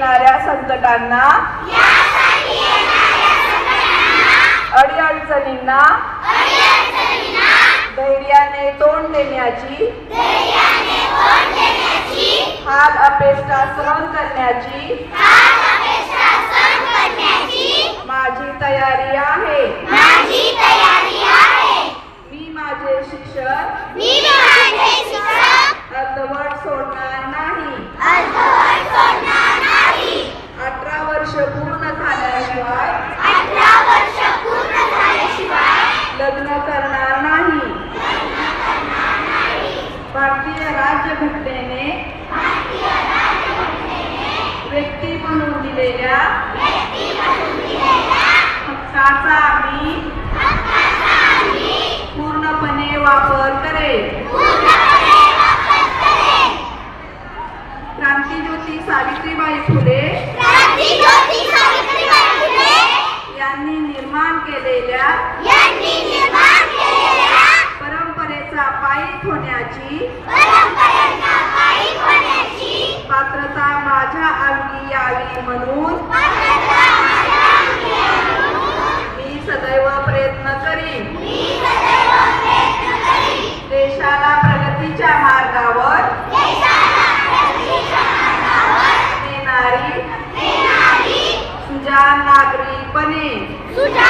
सकलांना अडीअडचणींना धैर्याने तोंड देण्याची हाल अपेष्टा सहन करण्याची माझी तयारी आहे माझी तयारी आहे मी माझे शिक्षण मी माझे शिक्षण अर्धवट सोडणार नाही अर्धवट सोडणार नाही अठरा वर्ष पूर्ण झाल्याशिवाय लग्न करणार नाही. भारतीय राज्यघटनेने व्यक्ती म्हणून दिलेल्या हक्काचा आम्ही पूर्णपणे वापर करेल. यांनी निर्माण केलेल्या परंपरेचा पायीत होण्याची पात्रता माझ्या अंगी यावी म्हणून मी सदैव प्रयत्न करीन. देशाला प्रगतीच्या मार्गावर नेणारी सुजान नागरिक สุดา